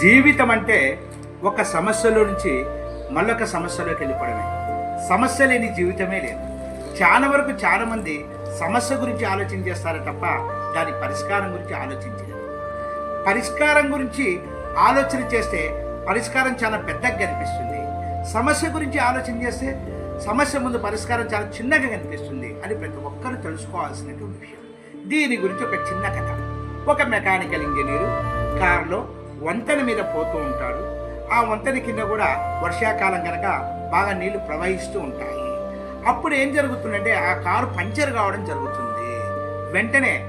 జీవితం అంటే ఒక సమస్యలో నుంచి మళ్ళొక సమస్యలోకి వెళ్ళిపోవడమే. సమస్య లేని జీవితమే లేదు. చాలా వరకు చాలా మంది సమస్య గురించి ఆలోచన చేస్తారే తప్ప దాని పరిష్కారం గురించి ఆలోచించలేదు పరిష్కారం గురించి ఆలోచన చేస్తే పరిష్కారం చాలా పెద్దగా కనిపిస్తుంది. సమస్య గురించి ఆలోచన చేస్తే సమస్య ముందు పరిష్కారం చాలా చిన్నగా కనిపిస్తుంది అని ప్రతి ఒక్కరూ తెలుసుకోవాల్సినటువంటి విషయం. దీని గురించి ఒక చిన్న కథ. ఒక మెకానికల్ ఇంజనీరు కారులో వంతెన మీద పోతూ ఉంటాడు. ఆ వంతెన కింద కూడా వర్షాకాలం కనుక బాగా నీళ్ళు ప్రవహిస్తూ ఉంటాయి. అప్పుడు ఏం జరుగుతుందంటే ఆ కారు పంచర్ కావడం జరుగుతుంది. వెంటనే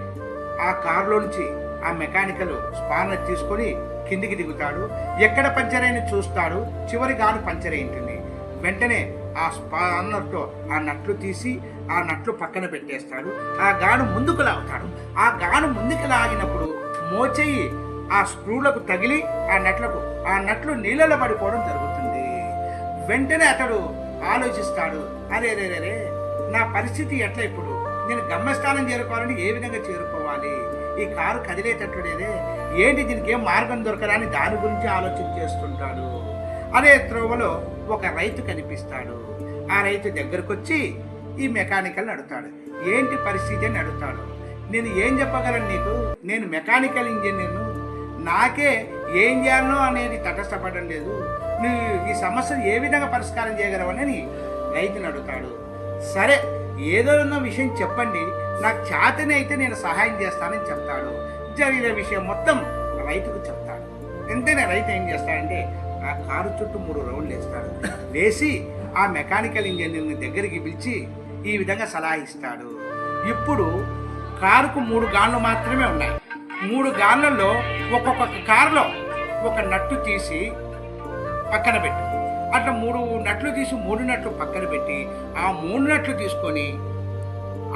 ఆ కారులో నుంచి ఆ మెకానికల్ స్పానర్ తీసుకొని కిందికి దిగుతాడు. ఎక్కడ పంచర్ అయిన చూస్తాడు. చివరి గాను పంచర్ అయింటుంది. వెంటనే ఆ స్పానర్తో ఆ నట్లు తీసి ఆ నట్లు పక్కన పెట్టేస్తాడు. ఆ గాను ముందుకు లాగుతాడు. ఆ గాను ముందుకు లాగినప్పుడు మోచేయి ఆ స్క్రూలకు తగిలి ఆ నట్లకు ఆ నట్లు నీళ్ళలో పడిపోవడం జరుగుతుంది. వెంటనే అతడు ఆలోచిస్తాడు అరే రే రే రే నా పరిస్థితి ఎట్లా ఇప్పుడు? నేను గమ్యస్థానం చేరుకోవాలని ఏ విధంగా చేరుకోవాలి? ఈ కారు కదిలేటట్టు లేదే. ఏంటి దీనికి ఏం మార్గం దొరకరా అని దాని గురించి ఆలోచన చేస్తుంటాడు. అదే త్రోవలో ఒక రైతు కనిపిస్తాడు. ఆ రైతు దగ్గరకు వచ్చి ఈ మెకానికల్ని అడుగుతాడు. ఏంటి పరిస్థితి అని అడుగుతాడు. నేను ఏం చెప్పగలను నీకు? నేను మెకానికల్ ఇంజనీర్ను నాకే ఏం చేయాలనో అనేది తటస్థపడడం లేదు. నువ్వు ఈ సమస్యను ఏ విధంగా పరిష్కారం చేయగలవని రైతుని అడుగుతాడు. సరే ఏదో ఉన్న విషయం చెప్పండి. నాకు చేతనే అయితే నేను సహాయం చేస్తానని చెప్తాడు. జరిగిన విషయం మొత్తం రైతుకు చెప్తాడు. వెంటనే రైతు ఏం చేస్తాడంటే ఆ కారు చుట్టూ మూడు రౌండ్లు వేస్తాడు. వేసి ఆ మెకానికల్ ఇంజనీర్ని దగ్గరికి పిలిచి ఈ విధంగా సలహా ఇస్తాడు. ఇప్పుడు కారుకు మూడు గాన్లు మాత్రమే ఉన్నాయి. మూడు గాన్లలో ఒక్కొక్క కారులో ఒక నట్టు తీసి పక్కన పెట్టు. అట్లా మూడు నట్లు తీసి మూడు నట్లు పక్కన పెట్టి ఆ మూడు నట్లు తీసుకొని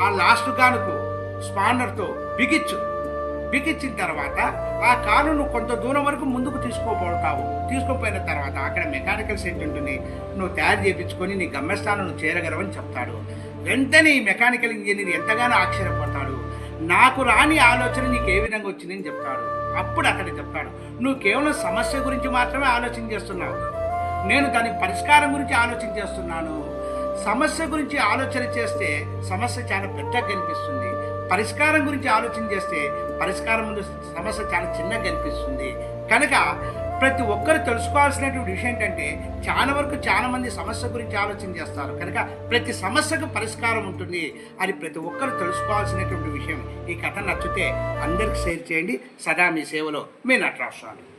ఆ లాస్ట్ గానుకు స్పానర్తో బిగించు. బిగించిన తర్వాత ఆ కారును కొంత దూరం వరకు ముందుకు తీసుకోబోతావు. తీసుకుపోయిన తర్వాత అక్కడ మెకానికల్ సెట్ ఉంటుంది. నువ్వు తయారు చేయించుకొని నీ గమ్యస్థానం చేరగలవని చెప్తాడు. వెంటనే ఈ మెకానికల్ ఇంజనీర్ ఎంతగానో ఆశ్చర్యపోతాడు. నాకు రాని ఆలోచన నీకు ఏ విధంగా వచ్చిందని చెప్తాడు. అప్పుడు అక్కడ చెప్తాడు నువ్వు కేవలం సమస్య గురించి మాత్రమే ఆలోచన చేస్తున్నావు. నేను దాని పరిష్కారం గురించి ఆలోచన చేస్తున్నాను. సమస్య గురించి ఆలోచన చేస్తే సమస్య చాలా పెద్దగా కనిపిస్తుంది. పరిష్కారం గురించి ఆలోచన చేస్తే పరిష్కారం ముందు సమస్య చాలా చిన్నగా కనిపిస్తుంది కనుక ప్రతి ఒక్కరు తెలుసుకోవాల్సినటువంటి విషయం ఏంటంటే చాలా వరకు చాలా మంది సమస్య గురించి ఆలోచన చేస్తారు. కనుక ప్రతి సమస్యకు పరిష్కారం ఉంటుంది అది ప్రతి ఒక్కరు తెలుసుకోవాల్సినటువంటి విషయం ఈ కథ నచ్చితే అందరికి షేర్ చేయండి. సదా మీ సేవలో మీ నటరాష్ట్రాలు